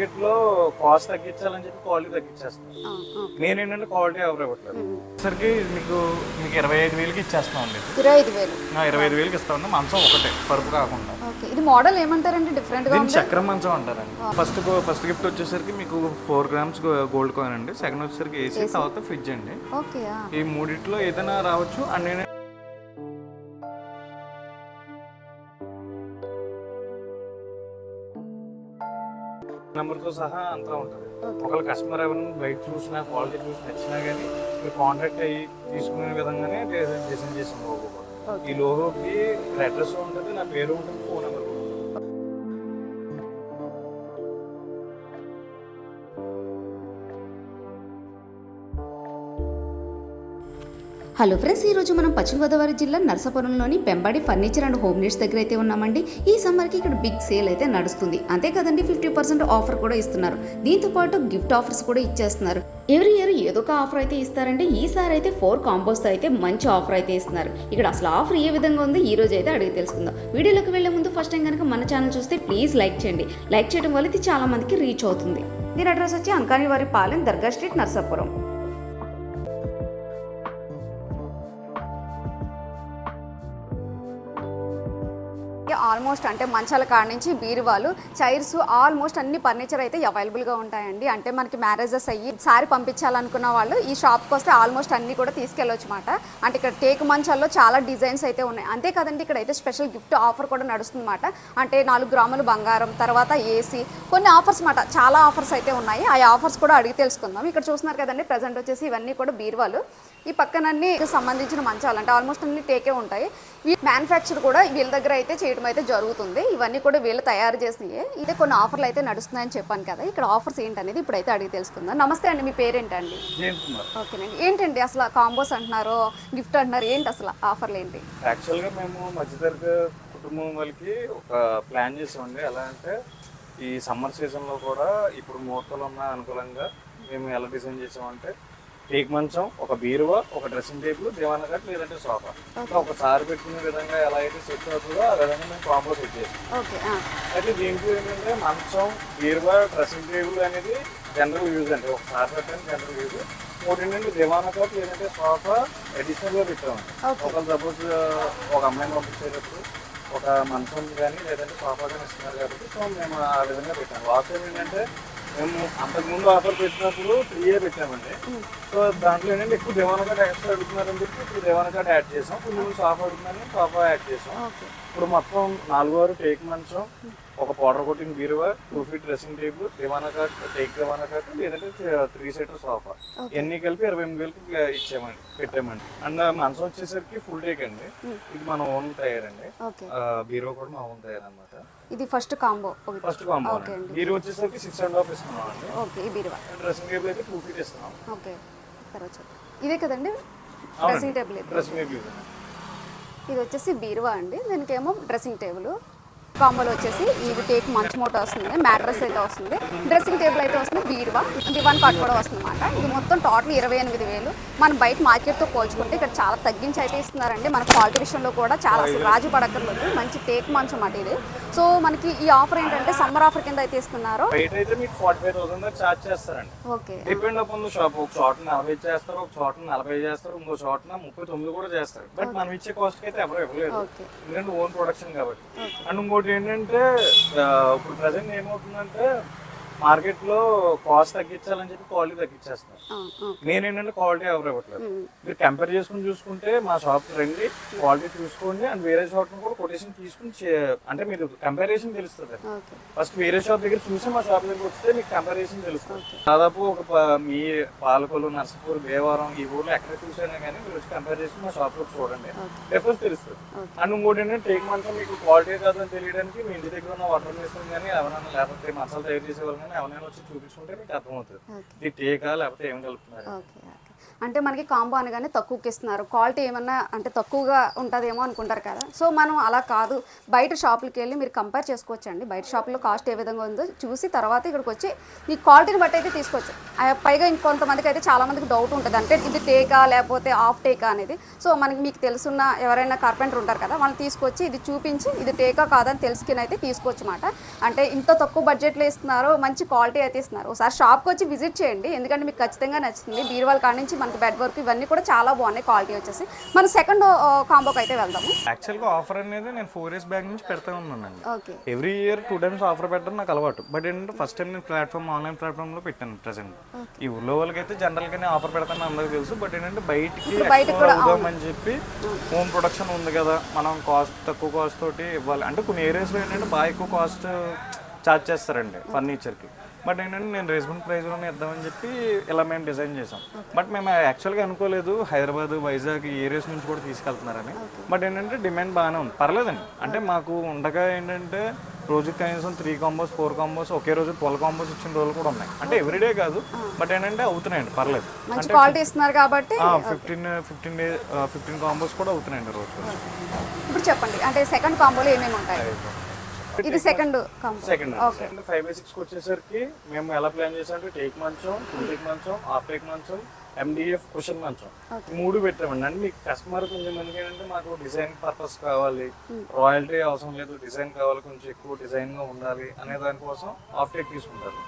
మార్కెట్లో కాస్ట్ తగ్గించాలని చెప్పి క్వాలిటీ తగ్గించేస్తాను ఆ. నేనేంటంటే క్వాలిటీ ఎవరు ఇవ్వట్లేదు. సరికి మీకు మీకు ఇరవై ఐదు వేలకి ఇచ్చేస్తాం అండి. ఇరవై ఐదు వేలు. ఇరవై ఐదు వేలకి ఇస్తామండి మంచం ఒకటే పరుపు కాకుండా. ఇది మోడల్ ఏమంటారండి? డిఫరెంట్గా దీన్ని ఉంది? చక్రం మంచం అంటారండి. ఫస్ట్ ఫస్ట్ గిఫ్ట్ వచ్చేసరికి మీకు ఫోర్ గ్రామ్స్ గోల్డ్ కాయిన్ అండి. సెకండ్ వచ్చేసరికి ఏసీ తర్వాత ఫ్రిడ్జ్ అండి. ఈ మూడిట్లో ఏదైనా రావచ్చు. అండ్ నెంబర్తో సహా అంతా ఉంటుంది ఒకవేళ కస్టమర్ ఎవరైనా బయట చూసినా క్వాలిటీ చూసి నచ్చినా కానీ మీరు కాంటాక్ట్ అయ్యి తీసుకునే విధంగానే డిజైన్ డిజైన్ చేసాం లోగో. ఈ లోగోకి అడ్రస్ ఉంటుంది నా పేరు ఉంటుంది ఫోన్ నెంబర్ హలో ఫ్రెండ్స్ ఈరోజు మనం పశ్చిమ గోదావరి జిల్లా నరసాపురంలోని Pembadi furniture and home needs దగ్గర అయితే ఉన్నామండి. ఈ సమ్మర్కి ఇక్కడ బిగ్ సేల్ అయితే నడుస్తుంది. అంతే కదండి ఫిఫ్టీ పర్సెంట్ ఆఫర్ కూడా ఇస్తున్నారు. దీంతో పాటు గిఫ్ట్ ఆఫర్స్ కూడా ఇచ్చేస్తున్నారు. ఎవ్రీ ఇయర్ ఏదో ఒక ఆఫర్ అయితే ఇస్తారండి. ఈసారి అయితే ఫోర్ కాంబోస్తో అయితే మంచి ఆఫర్ అయితే ఇస్తున్నారు. ఇక్కడ అసలు ఆఫర్ ఏ విధంగా ఉందో ఈ రోజు అయితే అడిగి తెలుసుకుందాం. వీడియోలోకి వెళ్ళే ముందు ఫస్ట్ టైం కనుక మన ఛానల్ చూస్తే ప్లీజ్ లైక్ చేయండి. లైక్ చేయడం వల్ల ఇది చాలా మందికి రీచ్ అవుతుంది. దీని అడ్రస్ వచ్చి అంకాని వారి పాలెం దర్గా స్ట్రీట్ నర్సాపురం. ఆల్మోస్ట్ అంటే మంచాల కాడ నుంచి బీరువాలు చైర్స్ ఆల్మోస్ట్ అన్ని ఫర్నిచర్ అయితే అవైలబుల్గా ఉంటాయండి. అంటే మనకి మ్యారేజెస్ అయ్యి సారీ పంపించాలనుకున్న వాళ్ళు ఈ షాప్కి వస్తే ఆల్మోస్ట్ అన్ని కూడా తీసుకెళ్ళొచ్చు అనమాట అంటే ఇక్కడ టేకు మంచాల్లో చాలా డిజైన్స్ అయితే ఉన్నాయి. అంతే కదండి ఇక్కడ అయితే స్పెషల్ గిఫ్ట్ ఆఫర్ కూడా నడుస్తుందన్నమాట అంటే నాలుగు గ్రాములు బంగారం తర్వాత ఏసీ కొన్ని ఆఫర్స్ మాట చాలా ఆఫర్స్ అయితే ఉన్నాయి. ఆ ఆఫర్స్ కూడా అడిగి తెలుసుకుందాం. ఇక్కడ చూస్తున్నారు కదండి ప్రజెంట్ వచ్చేసి ఇవన్నీ కూడా బీరువాలు. ఈ పక్కనన్నీ సంబంధించిన మంచాలు అంటే ఆల్మోస్ట్ అన్ని టేకే ఉంటాయి. ఈ మ్యానుఫ్యాక్చర్ కూడా వీళ్ళ దగ్గర అయితే చేయడం అయితే జరుగుతుంది. ఇవన్నీ కూడా వీళ్ళు తయారు చేసినాయి. ఇదే కొన్ని ఆఫర్లు అయితే నడుస్తున్నాయని చెప్పాను కదా. ఇక్కడ ఆఫర్స్ ఏంటనేది ఇప్పుడైతే అడిగి తెలుసుకుందాం. నమస్తే అండి మీ పేరేంటండి? ఓకేనండి. ఏంటండి అసలు కాంబోస్ అంటున్నారు గిఫ్ట్ అంటున్నారు ఏంటి అసలు ఆఫర్లు ఏంటి? యాక్చువల్గా మేము మధ్యతరగతి కుటుంబం వాళ్ళకి ఒక ప్లాన్ చేసామండి. ఎలా అంటే ఈ సమ్మర్ సీజన్లో కూడా ఇప్పుడు ముహూర్తాలు ఉన్న అనుకూలంగా మేము ఎలా డిజైన్ చేసామంటే టేక్ మంచం ఒక బీరువా ఒక డ్రెస్సింగ్ టేబుల్ దేవాన కట్ లేదంటే సోఫా. ఒకసారి పెట్టుకునే విధంగా ఎలా అయితే సెట్ అవుతుందో ఆ విధంగా మేము కాంబో సెట్ చేసాం ఓకే అయితే దీంట్లో ఏంటంటే మంచం బీరువా డ్రెస్సింగ్ టేబుల్ అనేది జనరల్ యూజ్ అండి. ఒకసారి పెట్టండి జనరల్ యూజ్ మూడు ఏంటంటే దివానా కాట్ లేదంటే సోఫా అడిషనల్గా పెట్టామండి. Okay. ఒకళ్ళు సపోజ్ ఒక అమ్మాయిని పంపించేటప్పుడు ఒక మంచం కానీ లేదంటే సోఫా కానీ ఇస్తున్నారు కాబట్టి సో మేము ఆ విధంగా పెట్టాము టైం ఏంటంటే మేము అంతకుముందు ఆఫర్ పెట్టినప్పుడు త్రీ ఇయర్ పెట్టామండి. సో దాంట్లో ఏంటంటే ఎక్కువ దివానా కార్డ్ ఎక్స్ట్రా అడుగుతున్నారని చెప్పి ఇప్పుడు దివానా కార్డ్ యాడ్ చేసాం. మేము సోఫా అడుగుతున్నారని సోఫా యాడ్ చేసాం. ఇప్పుడు మొత్తం నాలుగు వారు టేక్ మంచం ఒక పౌడర్ కోటింగ్ బీరువా two feet dressing table divan cot teak divan cot లేదంటే త్రీ సీటర్ సోఫా ఎన్ని కలిపి ఇరవై ఎనిమిది వేలకి ఇచ్చామండి పెట్టామండి. అండ్ మంచం వచ్చేసరికి ఫుల్ టేక్ అండి. ఇది మన ఓన్ తయారండి. బీరువా కూడా మా ఓన్ తయారన్నమాట. ఇది ఫస్ట్ కాంబో ఫస్ట్ అండి. బీరువా వచ్చేసరికి సిక్స్ అండ్ హాఫ్ ఇస్తున్నాం అండి ఓకే బీరువా. డ్రెస్సింగ్ టేబుల్ అయితే టూ ఫీట్ ఇస్తున్నాం. ఓకే తర్వాత. ఇదే కదండి? డ్రెస్సింగ్ టేబుల్ డ్రెస్సింగ్ టేబుల్ ఇది. వచ్చేసి బీరువా అండి. దీనికి ఏమో డ్రెస్సింగ్ టేబుల్ కాంబోలో వచ్చేసి ఇది టేక్ మంచ్ మూట వస్తుంది మ్యాట్రస్ అయితే వస్తుంది డ్రెస్సింగ్ టేబుల్ అయితే వస్తుంది బీరువా దివాన్ కాట్ కూడా వస్తుంది అనమాట ఇది మొత్తం టోటల్ ఇరవై ఎనిమిది వేలు. మనం బయట మార్కెట్తో పోల్చుకుంటే ఇక్కడ చాలా తగ్గించి అయితే ఇస్తున్నారండి. మన క్వాలిటీ విషయంలో కూడా చాలా అసలు రాజు పడక్కర్లేదు. మంచి టేక్ మంచం అన్నమాట ఇది. సో మనకి ఈ ఆఫర్ ఏంటంటే సమ్మర్ ఆఫర్ కింద అయితే ఇస్తున్నారు. బయట అయితే మీకు ఫార్టీ ఫైవ్ థౌసండ్ ఛార్జ్ చేస్తారండి. ఓకే. డిపెండ్ అపాన్ షాప్ ఒక చోట నలభై చేస్తారు ఒక చోట నలభై చేస్తారు ఇంకో చోట ముప్పై తొమ్మిది కూడా చేస్తారు. బట్ మనం ఇచ్చే కాస్ట్ అయితే ఎవరు ఇవ్వలేదు. ఓకే. ఎందుకంటే ఓన్ ప్రొడక్షన్ కాబట్టి. అండ్ ఇంకోటి ఏంటంటే ఇప్పుడు ప్రజెంట్ ఏమవుతుందంటే మార్కెట్లో కాస్ట్ తగ్గించాలని చెప్పి క్వాలిటీ తగ్గించేస్తున్నారు. నేనేంటంటే క్వాలిటీ ఎవరు ఇవ్వట్లేదు మీరు కంపేర్ చేసుకుని చూసుకుంటే మా షాప్ రండి క్వాలిటీ చూసుకోండి అండ్ వేరే షాప్ కూడా కొటేషన్ తీసుకుని అంటే మీరు కంపారిజన్ తెలుస్తుంది ఫస్ట్ వేరే షాప్ దగ్గర చూసి మా షాప్ దగ్గర వస్తే మీకు కంపారిజన్ తెలుస్తుంది. దాదాపు ఒక మీ పాలకొల్లు నర్సపూర్ దేవారం ఈ ఊర్లో ఎక్కడ చూసానే కానీ మీరు వచ్చి కంపేర్ చేసి మా షాప్లో చూడండి డిఫరెన్స్ తెలుస్తుంది. అండ్ ఇంకోటి ఏంటంటే టేక్ మంచం మీకు క్వాలిటీ కాదని తెలియడానికి మీ ఇంటి దగ్గర ఉన్న వాటర్ వేసుకుని కానీ ఎవరైనా లేకపోతే మసాలా తయారు చేసే ఎవరైనా వచ్చి చూపించుకుంటే మీకు అర్థమవుతుంది. ఇది టేకా లేకపోతే ఏం కలుపుతున్నారు? Okay okay. అంటే మనకి కాంబో అనగానే తక్కువకి ఇస్తున్నారు క్వాలిటీ ఏమన్నా అంటే తక్కువగా ఉంటుందేమో అనుకుంటారు కదా. సో మనం అలా కాదు. బయట షాపులకి వెళ్ళి మీరు కంపేర్ చేసుకోవచ్చండి. బయట షాపులో కాస్ట్ ఏ విధంగా ఉందో చూసి తర్వాత ఇక్కడికి వచ్చి మీ క్వాలిటీని బట్టి అయితే తీసుకోవచ్చు. పైగా ఇంకొంతమందికి అయితే చాలా మందికి డౌట్ ఉంటుంది. అంటే ఇది టేకా లేకపోతే ఆఫ్ టేకా అనేది. సో మనకి మీకు తెలుసున్న ఎవరైనా కార్పెంటర్ ఉంటారు కదా వాళ్ళని తీసుకొచ్చి ఇది చూపించి ఇది టేకా కాదని తెలుసుకుని అయితే తీసుకోవచ్చు అన్నమాట అంటే ఇంత తక్కువ బడ్జెట్లో ఇస్తున్నారు మంచి క్వాలిటీ అయితే ఇస్తున్నారు. ఒకసారి షాప్కి వచ్చి విజిట్ చేయండి. ఎందుకంటే మీకు ఖచ్చితంగా నచ్చుతుంది. బీరువాల కాడ నుంచి మనకి బెడ్ వర్క్ ఇవన్నీ కూడా చాలా బాగున్నాయి క్వాలిటీ వచ్చేసి. మన సెకండ్ కాంబోకి అయితే వెళ్దాము. యాక్చువల్గా ఆఫర్ అనేది నేను ఫోర్ ఇయర్స్ బ్యాక్ నుంచి పెడతా ఉన్నానండి. Okay every year two times offer పెట్టడం నాకు అలవాటు. బట్ ఏంటంటే ఫస్ట్ టైం నేను ప్లాట్ఫామ్ ఆన్లైన్ ప్లాట్ఫామ్లో పెట్టాను ప్రజెంట్ ఈ ఊళ్ళో వాళ్ళకైతే జనరల్గానే ఆఫర్ పెడతాను అందరికీ తెలుసు. బట్ ఏంటంటే బయటికి అవుదామని చెప్పి హోమ్ ప్రొడక్షన్ ఉంది కదా. మనం కాస్ట్ తక్కువ కాస్ట్ తోటి ఇవ్వాలి. అంటే కొన్ని ఏరియాస్లో ఏంటంటే బాగా ఎక్కువ కాస్ట్ ఛార్జ్ చేస్తారండి ఫర్నిచర్కి. బట్ ఏంటంటే నేను రీజనబుల్ ప్రైస్లోనే ఇద్దామని చెప్పి ఇలా మేము డిజైన్ చేసాం బట్ మేము యాక్చువల్గా అనుకోలేదు హైదరాబాద్ వైజాగ్ ఏరియాస్ నుంచి కూడా తీసుకెళ్తున్నారని. బట్ ఏంటంటే డిమాండ్ బాగానే ఉంది. పర్లేదండి. అంటే మాకు ఉండగా ఏంటంటే రోజుకి కనీసం త్రీ కాంబోస్ ఫోర్ కాంబోస్ ఒకే రోజు ట్వెల్వ్ కాంబోస్ ఇచ్చిన రోజులు కూడా ఉన్నాయి. అంటే ఎవ్రీడే కాదు. బట్ ఏంటంటే అవుతున్నాయండి. పర్లేదు. మంచి క్వాలిటీ ఇస్తున్నారు కాబట్టి fifteen fifteen day fifteen combos కూడా అవుతున్నాయండి రోజు ఇప్పుడు చెప్పండి. అంటే సెకండ్ కాంబోలో ఏమేమి ఉంటాయి? ఇది second second five by six వచ్చేసరికి మేము ఎలా ప్లాన్ చేసామంటే టేక్ మంచం ఫుల్ టేక్ మంచం హాఫ్ టేక్ మంచం ఎండిఎఫ్ కుషన్ మంచం ఈ మూడు పెట్టామండి. అంటే మీకు కస్టమర్ కొంచెం మందికి ఏంటంటే మాకు డిజైన్ పర్పస్ కావాలి. రాయల్టీ అవసరం లేదు. డిజైన్ కావాలి. కొంచెం ఎక్కువ డిజైన్గా ఉండాలి అనే దానికోసం హాఫ్ టేక్ తీసుకుంటారు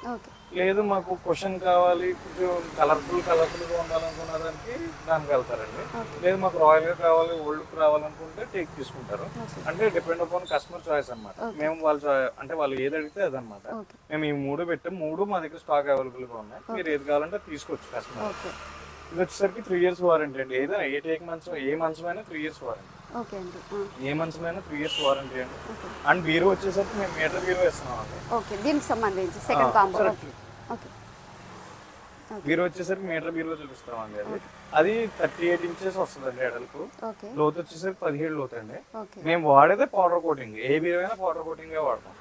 లేదు మాకు క్వశ్చన్ కావాలి. కొంచెం కలర్ఫుల్ కలర్ఫుల్గా ఉండాలనుకున్న దానికి దానికి వెళ్తారండి. లేదు మాకు రాయల్గా కావాలి ఓల్డ్ రావాలనుకుంటే టేక్ తీసుకుంటారు. అంటే డిపెండ్ అపాన్ కస్టమర్ చాయిస్ అన్నమాట. మేము వాళ్ళ అంటే వాళ్ళు ఏది అడిగితే అదనమాట మేము ఈ మూడు పెట్టాం. మూడు మా దగ్గర స్టాక్ అవైలబుల్గా ఉన్నాయి. మీరు ఏది కావాలంటే తీసుకోవచ్చు కస్టమర్ ఇది వచ్చేసరికి త్రీ ఇయర్స్ వారంటీ అండి. ఏదైనా ఏ టేక్ మంచం ఏ మంచమైనా త్రీ ఇయర్స్ వారంటీ ఓకే అండి. ఏ మంచమైనా త్రీ ఇయర్స్ వారంటీ అండి. అండ్ బీరో వచ్చేసరికి మేము మీటర్ బీరో ఇస్తున్నాం అండి ఓకే దీనికి సంబంధించి సెకండ్ కాంబో. ఓకే. బీరో వచ్చేసరికి మీటర్ బీరో చూపిస్తామండి అది. అది థర్టీ ఎయిట్ ఇంచెస్ వస్తుందండి ఎడల్పు ఓకే. లోతు వచ్చేసరికి పదిహేడు లోతు అండి మేము వాడేదే పౌడర్ కోటింగ్ ఏ బీరో అయినా పౌడర్ కోటింగ్ వాడతాం.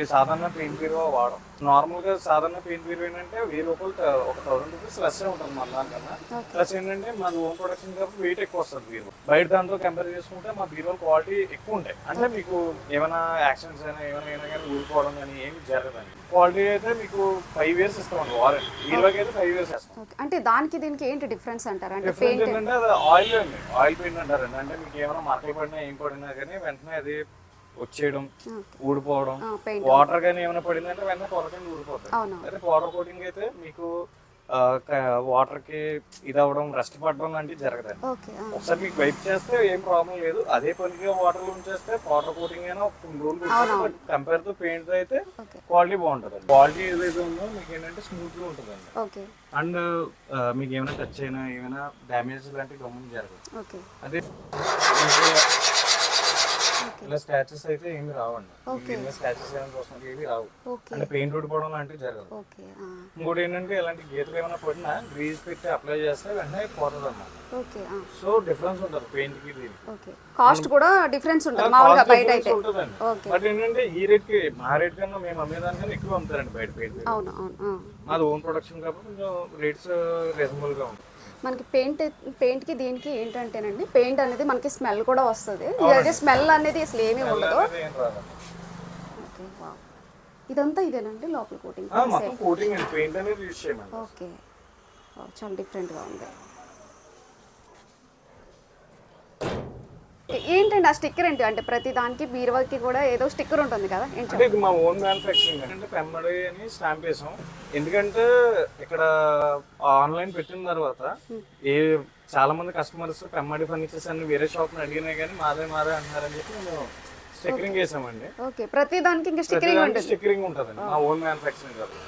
ఈ సాధారణ పెయింట్ బీరో వాడం నార్మల్గా సాధారణ పెయింట్ బీరో ఏంటంటే వెయ్యి రూపాయలు ఒక థౌసండ్ రూపీస్ లెస్ ఉంటుంది మన దానికన్నా ప్లస్ ఏంటంటే మన ఓన్ ప్రొడక్షన్ కాబట్టి వెయిట్ ఎక్కువ వస్తుంది బీరో బయట దాంతో కంపేర్ చేసుకుంటే మా బీరో క్వాలిటీ ఎక్కువ ఉంటాయి. అంటే మీకు ఏమైనా యాక్సిడెంట్స్ అయినా ఏమైనా అయినా కానీ ఊడిపోవడం కానీ ఏమి జరగదండి. క్వాలిటీ అయితే మీకు ఫైవ్ ఇయర్స్ ఇస్తామండి వారంటీ బీరోకి అయితే ఫైవ్ ఇయర్స్ ఇస్తాం. అంటే దానికి దీనికి ఏంటి డిఫరెన్స్ అంటారు? అంటే పెయింట్ ఏంటంటే అది ఆయిల్ అండి. ఆయిల్ పెయింట్ అంటారండి అంటే మీకు ఏమైనా మరకలు పడినా ఏం పడినా కానీ వెంటనే అది వచ్చేయడం ఊడిపోవడం. పెయింట్ వాటర్ కానీ ఏమైనా పడిందంటే వెంటనే పొరకండి ఊడిపోతాయి అవును అదే పౌడర్ కోటింగ్ అయితే మీకు వాటర్కి ఇది అవ్వడం రెస్ట్ పడడం లాంటివి జరగదండి. ఒకసారి మీకు వైప్ చేస్తే ఏం ప్రాబ్లం లేదు. అదే పనిగా వాటర్లో ఉంచేస్తే పౌడర్ కోటింగ్ అయినా ఒక కొన్ని రోజులు కంపేర్తో పెయింట్ అయితే క్వాలిటీ బాగుంటుంది క్వాలిటీ ఏదైతే ఉందో మీకు ఏంటంటే స్మూత్గా ఉంటుందండి. ఓకే. అండ్ మీకు ఏమైనా టచ్ అయినా ఏమైనా డ్యామేజ్ లాంటివి గమనం జరగదు. అదే ఇలా స్క్రాచెస్ అయితే ఏమి రావండి. ఇలా స్క్రాచెస్ ఏమైనా కోసం ఏమి రావు. అంటే పెయింట్ ఊడిపోవడం లాంటివి జరగదు. ఇంకోటి ఏంటంటే ఇలాంటి గీతలు ఏమైనా పడినా గ్రీజ్ పెట్టి అప్లై చేస్తే వెంటనే పోతుంది అన్నమాట. సో డిఫరెన్స్ ఉంటుంది పెయింట్కి దీనికి కాస్ట్ కూడా డిఫరెన్స్ ఉంటుంది మామూలుగా బయట అయితే. బట్ ఏంటంటే ఈ రేట్కి మా రేట్ కన్నా మేము అమ్మేదానికన్నా ఎక్కువ అమ్ముతారండి బయట పెయింట్. మాది ఓన్ ప్రొడక్షన్ కాబట్టి కొంచెం రేట్స్ రీజనబుల్గా ఉంటుంది మనకి పెయింట్ పెయింట్కి దీనికి ఏంటంటేనండి పెయింట్ అనేది మనకి స్మెల్ కూడా వస్తుంది. ఇదైతే స్మెల్ అనేది అసలు ఏమీ ఉండదు. ఇదంతా ఇదేనండి లోపల కోటింగ్ కోటింగ్ అండి పెయింట్ అనేది యూజ్ ఓకే. చాలా డిఫరెంట్గా ఉంది. ఏంటండి ఆ స్టిక్కర్ ఏంటి? అంటే ప్రతి దానికి బీరువాకి కూడా ఏదో స్టిక్కర్ ఉంటుంది కదా ఏంటి అంటే ఇది మా ఓన్ మ్యానుఫాక్చరింగ్ అంటే పెమ్మడి అని స్టాంప్ వేసాం ఎందుకంటే ఇక్కడ ఆన్లైన్ పెట్టిన తర్వాత ఏ చాలా మంది కస్టమర్స్ పెమ్మడి ఫర్నిచర్స్ అన్ని వేరే షాప్ అడిగినా కానీ మాదే మాదే అంటున్నారని చెప్పి మేము స్టిక్కరింగ్ వేసామండి ఓకే. ప్రతి దానికి ఇంకా స్టిక్కరింగ్ ఉంటుంది. స్టిక్కరింగ్ ఉంటుందండి. మా ఓన్ మ్యానుఫాక్చరింగ్ కాబట్టి.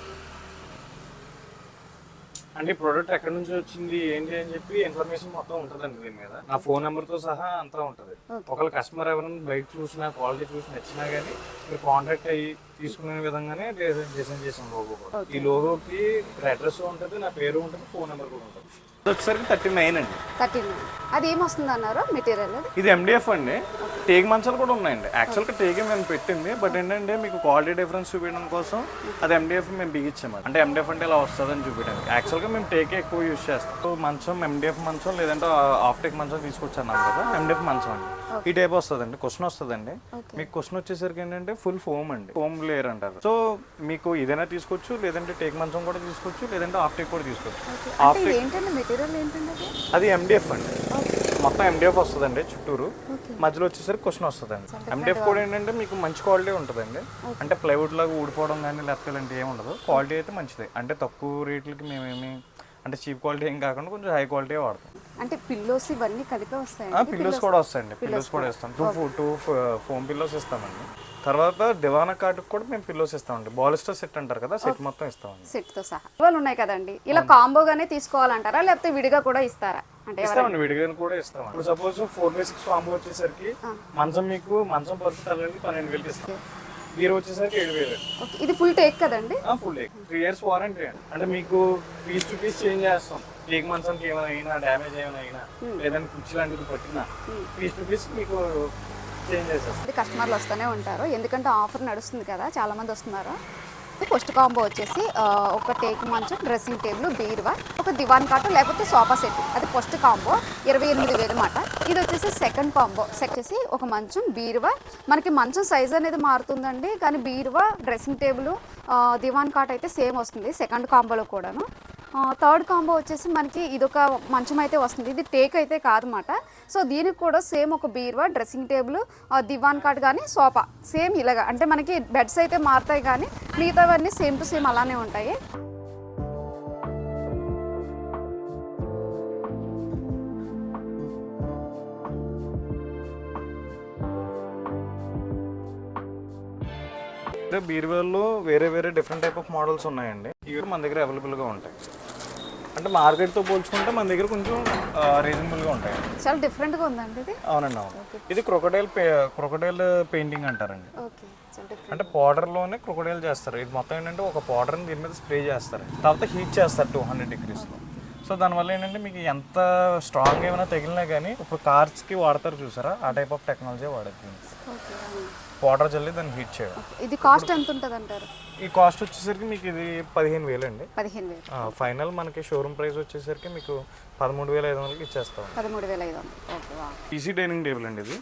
అంటే ప్రోడక్ట్ ఎక్కడి నుంచి వచ్చింది ఏంటి అని చెప్పి ఇన్ఫర్మేషన్ మొత్తం ఉంటుందండి దీని మీద. నా ఫోన్ నెంబర్తో సహా అంతా ఉంటుంది. ఒకవేళ కస్టమర్ ఎవరైనా బయట చూసినా క్వాలిటీ చూసి నచ్చినా కానీ మీరు కాంటాక్ట్ అయ్యి తీసుకునే విధంగానే డిజైన్ చేసాం లోగో కూడా ఈ లోగోకి అడ్రస్ ఉంటుంది నా పేరు ఉంటుంది ఫోన్ నెంబర్ కూడా ఉంటుంది. వచ్చేసరికి థర్టీ నైన్ అండి. థర్టీన్ అది ఏమొస్తుంది అన్నారు మెటీరియల్ ఇది ఎండిఎఫ్ అండి. టేక్ మంచాలు కూడా ఉన్నాయండి. యాక్చువల్గా టేకే మేము పెట్టింది. బట్ ఏంటంటే మీకు క్వాలిటీ డిఫరెన్స్ చూపించడం కోసం అది ఎండిఎఫ్ మేము బిగించాము అంటే ఎండిఎఫ్ అంటే ఇలా వస్తుందని చూపించడానికి యాక్చువల్గా మేము టేకే ఎక్కువ యూజ్ చేస్తాం. మంచం ఎండిఎఫ్ మంచం లేదంటే ఆఫ్ టేక్ మంచం తీసుకొచ్చాను కదా. ఎండిఎఫ్ మంచం అండి. ఈ టైప్ వస్తుందండి క్వశ్చన్ వస్తుందండి. మీకు క్వశ్చన్ వచ్చేసరికి ఏంటంటే ఫుల్ ఫోమ్ అండి. ఫోమ్ లేయర్ అంటారు. సో మీకు ఏదైనా తీసుకోవచ్చు లేదంటే టేక్ మంచం కూడా తీసుకోవచ్చు లేదంటే ఆఫ్ టేక్ కూడా తీసుకోవచ్చు. ఆఫ్ అది? ఎండిఎఫ్ అండి. మొత్తం ఎండిఎఫ్ వస్తుందండి చుట్టూరు. మధ్యలో వచ్చేసరికి క్వశ్చన్ వస్తుందండి. ఎండిఎఫ్ కూడా ఏంటంటే మీకు మంచి క్వాలిటీ ఉంటుందండి. అంటే ప్లైవుడ్ లాగా ఊడిపోవడం కానీ లేకపోతే ఇలాంటి ఏమి ఉండదు. క్వాలిటీ అయితే మంచిది. అంటే తక్కువ రేట్లకి మేమేమి అంటే చీప్ క్వాలిటీ ఏం కాకుండా కొంచెం హై క్వాలిటీ వాడతాం. అంటే పిల్లోస్ ఇవన్నీ కలిపే వస్తాయండి పిల్లోస్ కూడా వస్తాయండి. పిల్లోస్ కూడా ఇస్తాం టూ టూ ఫోమ్ పిల్లోస్ ఇస్తామండి. తర్వాత దివానా కార్డుకి కూడా మేము పిల్లోస్ ఇస్తామండి. బాలిస్టర్ సెట్ అంటారు కదా సెట్ మొత్తం ఇస్తామండి. సెట్తో సహా. ఇవాళ ఉన్నాయి కదండి. ఇలా కాంబోగానే తీసుకోవాలంటారా? లేకపోతే విడిగా కూడా ఇస్తారా? అంటే ఇస్తామండి విడిగా కూడా ఇస్తాం ఇప్పుడు suppose four by six combo వచ్చేసరికి మంచం మీకు మంచం పరుపు తల్లని పన్నెండు వేలకి ఇస్తాం. బీర్ వచ్చేసరికి ఏడు వేలు. ఇది ఫుల్ టేక్ కదండి? ఫుల్ త్రీ ఇయర్స్ వారంటీ అండి. అంటే మీకు పీస్ టు పీస్ చేంజ్ చేస్తాం. కేక్ మంచానికి ఏమైనా అయినా డ్యామేజ్ ఏమైనా అయినా లేదంటే కుర్చీ లాంటిది పట్టినా పీస్ టు పీస్ మీకు చేంజ్ చేసేస్తాం. ఇది కస్టమర్లు వస్తూనే ఉంటారు. ఎందుకంటే ఆఫర్ నడుస్తుంది కదా చాలా మంది వస్తున్నారు. ఫస్ట్ కాంబో వచ్చేసి ఒక టేక్ మంచం డ్రెస్సింగ్ టేబుల్ బీరువా ఒక దివాన్ కాట లేకపోతే సోఫా సెట్. అది ఫస్ట్ కాంబో ఇరవై ఎనిమిది వేలు మాట. ఇది వచ్చేసి సెకండ్ కాంబో. సెట్ చేసి ఒక మంచం బీరువా. మనకి మంచం సైజ్ అనేది మారుతుందండి కానీ బీరువా డ్రెస్సింగ్ టేబుల్ దివాన్ కాట్ అయితే సేమ్ వస్తుంది సెకండ్ కాంబోలో కూడాను. థర్డ్ కాంబో వచ్చేసి మనకి ఇదొక మంచం అయితే వస్తుంది. ఇది టేక్ అయితే కాదన్నమాట. సో దీనికి కూడా సేమ్ ఒక బీరువా డ్రెస్సింగ్ టేబుల్ దివాన్ కాట్ కానీ సోఫా సేమ్ ఇలాగా. అంటే మనకి బెడ్స్ అయితే మారుతాయి కానీ మిగతావన్నీ సేమ్ టు సేమ్ అలానే ఉంటాయి. బీరువాల్లో వేరే వేరే డిఫరెంట్ టైప్ ఆఫ్ మోడల్స్ ఉన్నాయండి. ఇవి మన దగ్గర అవైలబుల్గా ఉంటాయి. అంటే మార్కెట్తో పోల్చుకుంటే మన దగ్గర కొంచెం రీజనబుల్గా ఉంటాయి. చాలా డిఫరెంట్గా ఉందండి ఇది? అవునండి అవును. ఇది క్రొకడైల్ క్రొకడైల్ పెయింటింగ్ అంటారండి. అంటే పౌడర్లోనే క్రొకడైల్ చేస్తారు. ఇది మొత్తం ఏంటంటే ఒక పౌడర్ని దీని మీద స్ప్రే చేస్తారు. తర్వాత హీట్ చేస్తారు టూ హండ్రెడ్ డిగ్రీస్లో. సో దానివల్ల ఏంటంటే మీకు ఎంత స్ట్రాంగ్ ఏమైనా తగిలినా కానీ ఇప్పుడు కార్స్కి వాడతారు చూసారా? ఆ type of technology okay powder చల్లి దాన్ని హీట్ చేయడం ఇది కాస్ట్ ఎంత ఉంటుంది అంటారు ఈ కాస్ట్ వచ్చేసరికి మీకు ఇది పదిహేను వేలు అండి పదిహేను వేలు. ఫైనల్ మనకి షోరూమ్ ప్రైస్ వచ్చేసరికి మీకు పదమూడు వేల ఐదు వందలకి ఇచ్చేస్తాం. పదమూడు వేల ఐదు వందలు. ఈసీ డైనింగ్ టేబుల్ అండి ఇది.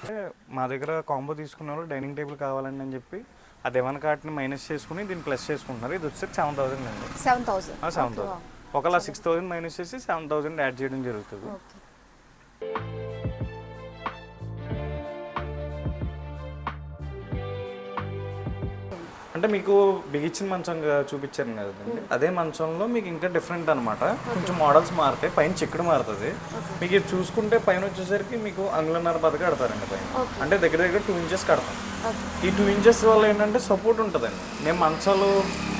అంటే మా దగ్గర కాంబో తీసుకున్న వాళ్ళు డైనింగ్ టేబుల్ కావాలండి అని చెప్పి ఆ దెవన్ కార్ట్ని మైనస్ చేసుకుని దీన్ని ప్లస్ చేసుకుంటున్నారు. ఇది వచ్చేసరికి సెవెన్ థౌసండ్ అండి. సెవెన్ థౌసండ్ సెవెన్ థౌసండ్ ఒకలా సిక్స్ థౌసండ్ మైనస్ చేసి సెవెన్ థౌసండ్ యాడ్ చేయడం జరుగుతుంది. అంటే మీకు బిగిచ్చిన మంచం చూపించాను కదండి. అదే మంచంలో మీకు ఇంకా డిఫరెంట్ అన్నమాట. కొంచెం మోడల్స్ మారుతాయి పైన చిక్కుడు మారుతుంది. మీకు ఇది చూసుకుంటే పైన వచ్చేసరికి మీకు అంగుళన్నర బతక కడతారండి పైన. అంటే దగ్గర దగ్గర టూ ఇంచెస్ కడతాం. ఈ టూ ఇంచెస్ వల్ల ఏంటంటే సపోర్ట్ ఉంటుందండి. మేము మంచాలు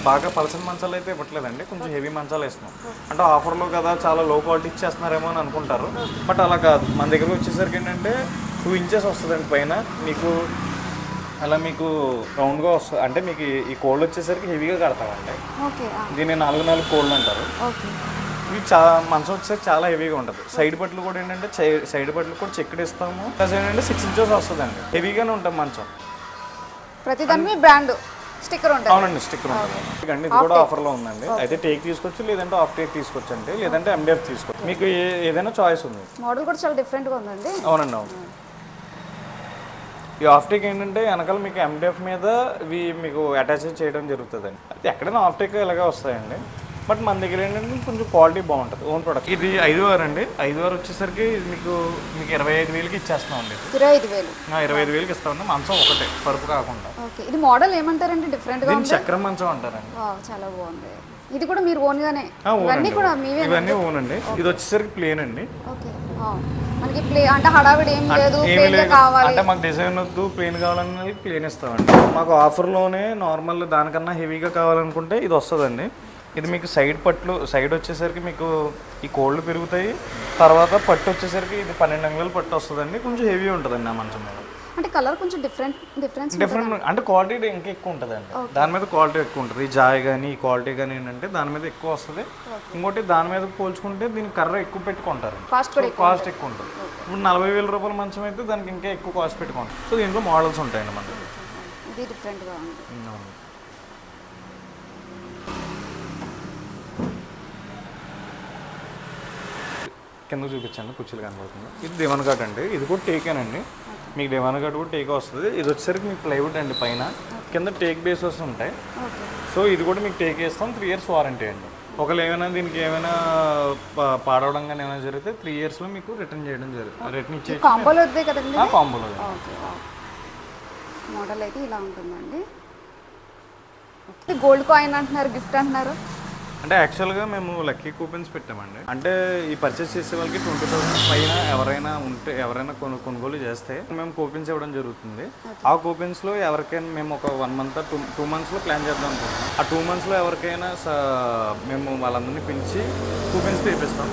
బాగా పలసని మంచాలు అయితే ఇవ్వట్లేదండి. కొంచెం హెవీ మంచాలు వేస్తున్నాం. అంటే ఆఫర్లో కదా చాలా లో క్వాలిటీ ఇచ్చేస్తున్నారేమో అని అనుకుంటారు. బట్ అలా కాదు. మన దగ్గర వచ్చేసరికి ఏంటంటే టూ ఇంచెస్ వస్తుందండి పైన. మీకు అలా మీకు రౌండ్గా వస్తుంది అంటే మీకు ఈ- కోల్డ్ వచ్చేసరికి హెవీగా కడతామండి దీన్ని నాలుగు నాలుగు కోల్డ్ అంటారు. ఇవి చాలా మంచం వచ్చేసరికి చాలా హెవీగా ఉంటుంది. సైడ్ పట్లు కూడా ఏంటంటే సైడ్ పట్లు కూడా చెక్కడి ఇస్తాము ప్లస్ ఏంటంటే సిక్స్ ఇంచెస్ వస్తుందండి. హెవీగానే ఉంటుంది మంచం. ప్రతి దాని బ్రాండ్ స్టిక్కర్ ఉంటుంది. అవునండి స్టిక్కర్ ఉంటుంది. అండి ఇది కూడా ఆఫర్లో ఉందండి. అయితే టేక్ తీసుకోవచ్చు లేదంటే ఆఫ్ టేక్ తీసుకోవచ్చు అండి లేదంటే ఎండిఎఫ్ తీసుకోవచ్చు. మీకు ఏదైనా చాయిస్ ఉంది. మోడల్ కూడా చాలా డిఫరెంట్గా ఉందండి. అవునండి అవును. ఈ ఆఫ్ టేక్ ఏంటంటే వెనకాల మీకు ఎండిఎఫ్ మీద ఇవి మీకు అటాచ్ చేయడం జరుగుతుందండి. అది ఎక్కడైనా ఆఫ్ టేక్ ఇలాగే వస్తాయండి. బట్ మన దగ్గర ఏంటంటే కొంచెం క్వాలిటీ బాగుంటుంది ఓన్ ప్రొడక్ట్ ఇది ఐదు వారు అండి. ఐదు వారు వచ్చేసరికి ఇది మీకు మీకు ఇరవై ఐదు వేలకి ఇచ్చేస్తాం అండి ఇరవై ఐదు వేలు. ఆ, ఇరవై ఐదు వేలకి ఇస్తామండి. మంచం ఒకటే పరుపు కాకుండా. ఓకే. ఇది మోడల్ ఏమంటారండి? డిఫరెంట్గా దీన్ని చక్రం మంచం అంటారండి. చాలా బాగుంది. ఇది కూడా మీరు ఓన్ ఇవన్నీ అండి, కూడా. మీవే ఇవన్నీ ఓన్ అండి. ఇది వచ్చేసరికి ప్లేన్ అండి. ఓకే. మనకి ప్లే అంటే హడావిడి ఏం లేదు ఏమీ ప్లేన్ కావాలి. అంటే మాకు డిజైన్ వద్దు ప్లేన్ కావాలన్నా ప్లేన్ ఇస్తామండి. మాకు ఆఫర్లోనే నార్మల్ దానికన్నా హెవీగా కావాలనుకుంటే ఇది వస్తుందండి. ఇది మీకు సైడ్ పట్లు సైడ్ వచ్చేసరికి మీకు ఈ కోళ్ళు పెరుగుతాయి. తర్వాత పట్టు వచ్చేసరికి ఇది పన్నెండు అంగుళాలు పట్టు వస్తుందండి. కొంచెం హెవీ ఉంటుందండి ఆ మంచం మీద. అంటే కలర్ కొంచెం డిఫరెంట్ డిఫరెన్స్ డిఫరెంట్ అంటే క్వాలిటీ ఇంకా ఎక్కువ ఉంటుంది అండి. దాని మీద క్వాలిటీ ఎక్కువ ఉంటుంది. ఈ జాయ్ కానీ ఈ క్వాలిటీ కానీ ఏంటంటే దాని మీద ఎక్కువ వస్తుంది. ఇంకోటి దాని మీద పోల్చుకుంటే దీని కర్ర ఎక్కువ పెట్టుకుంటారు కాస్ట్ ఎక్కువ ఉంటుంది. ఇప్పుడు నలభై వేల రూపాయల మంచం అయితే దానికి ఇంకా ఎక్కువ కాస్ట్ పెట్టుకుంటాం సో దీంట్లో మోడల్స్ ఉంటాయండి మన దగ్గర ఇది డిఫరెంట్గా ఉంది. కింద చూపించండి కుర్చీలు కనబడుతుంది. ఇది దివన్ కట్ అండి. ఇది కూడా టేకేనండి మీకు దివన్ కట్ కూడా టేక్ వస్తుంది. ఇది వచ్చేసరికి మీకు ప్లైవుడ్ అండి పైన. కింద టేక్ బేసెస్ ఉంటాయి. సో ఇది కూడా మీకు టేక్ వేస్తాం త్రీ ఇయర్స్ వారంటీ అండి. ఒకవేళ ఏమైనా దీనికి ఏమైనా పాడవడం కానీ ఏమైనా జరిగితే త్రీ ఇయర్స్లో మీకు రిటర్న్ చేయడం జరుగుతుంది రిటర్న్ ఇచ్చే కాంబోలో కదండి కాంబోలో మోడల్ అయితే ఇలా ఉంటుందండి. గోల్డ్ కాయిన్ అంటున్నారు గిఫ్ట్ అంటున్నారు. అంటే యాక్చువల్గా మేము లక్కీ కూపెన్స్ పెట్టామండి. అంటే ఈ పర్చేస్ చేసే వాళ్ళకి ట్వంటీ థౌసండ్ పైన ఎవరైనా ఉంటే ఎవరైనా కొను కొనుగోలు చేస్తే మేము కూపెన్స్ ఇవ్వడం జరుగుతుంది. ఆ కూపెన్స్లో ఎవరికైనా మేము ఒక వన్ మంత్ టూ టూ మంత్స్లో ప్లాన్ చేద్దాం అనుకుంటున్నాం. ఆ టూ మంత్స్లో ఎవరికైనా మేము వాళ్ళందరినీ పిలిచి కూపెన్స్ తీపిస్తాం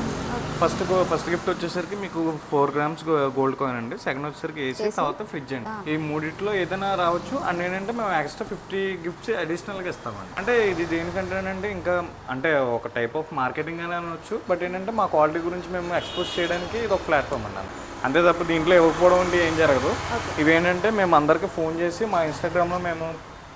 ఫస్ట్ ఫస్ట్ గిఫ్ట్ వచ్చేసరికి మీకు ఫోర్ గ్రామ్స్ గోల్డ్ కాయిన్ అండి. సెకండ్ వచ్చేసరికి ఏసీ తర్వాత ఫ్రిడ్జ్ అండి. ఈ మూడిట్లో ఏదైనా రావచ్చు. అండ్ ఏంటంటే మేము ఎక్స్ట్రా ఫిఫ్టీ గిఫ్ట్స్ అడిషనల్గా ఇస్తామండి. అంటే ఇది దేనికంటేనంటే ఇంకా అంటే ఒక టైప్ ఆఫ్ మార్కెటింగ్ అని అనొచ్చు. బట్ ఏంటంటే మా క్వాలిటీ గురించి మేము ఎక్స్పోజ్ చేయడానికి ఇది ఒక ప్లాట్ఫామ్ అండి అంతే తప్ప దీంట్లో ఇవ్వకపోవడం ఏం జరగదు. ఇవేంటంటే మేము అందరికీ ఫోన్ చేసి మా ఇన్స్టాగ్రామ్లో మేము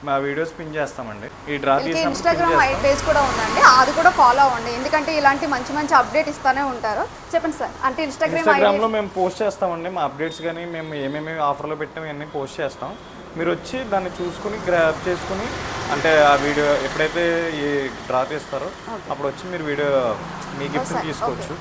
మా వీడియోస్ పిన్ చేస్తామండి. ఈ డ్రా ఇన్స్టాగ్రామ్ ఐ పేజ్ కూడా ఉందండి. అది కూడా ఫాలో అవ్వండి. ఎందుకంటే ఇలాంటి మంచి మంచి అప్డేట్ ఇస్తానే ఉంటారు. చెప్పండి సార్. అంటే ఇన్స్టాగ్రామ్ ఇన్స్టాగ్రామ్లో మేము పోస్ట్ చేస్తామండి. మా అప్డేట్స్ కానీ మేము ఏమేమి ఆఫర్లో పెట్టాము ఇవన్నీ పోస్ట్ చేస్తాం. మీరు వచ్చి దాన్ని చూసుకుని గ్రాప్ చేసుకుని అంటే ఆ వీడియో ఎప్పుడైతే ఈ డ్రా తీస్తారో అప్పుడు వచ్చి మీరు వీడియో మీ గిఫ్ట్ తీసుకోవచ్చు.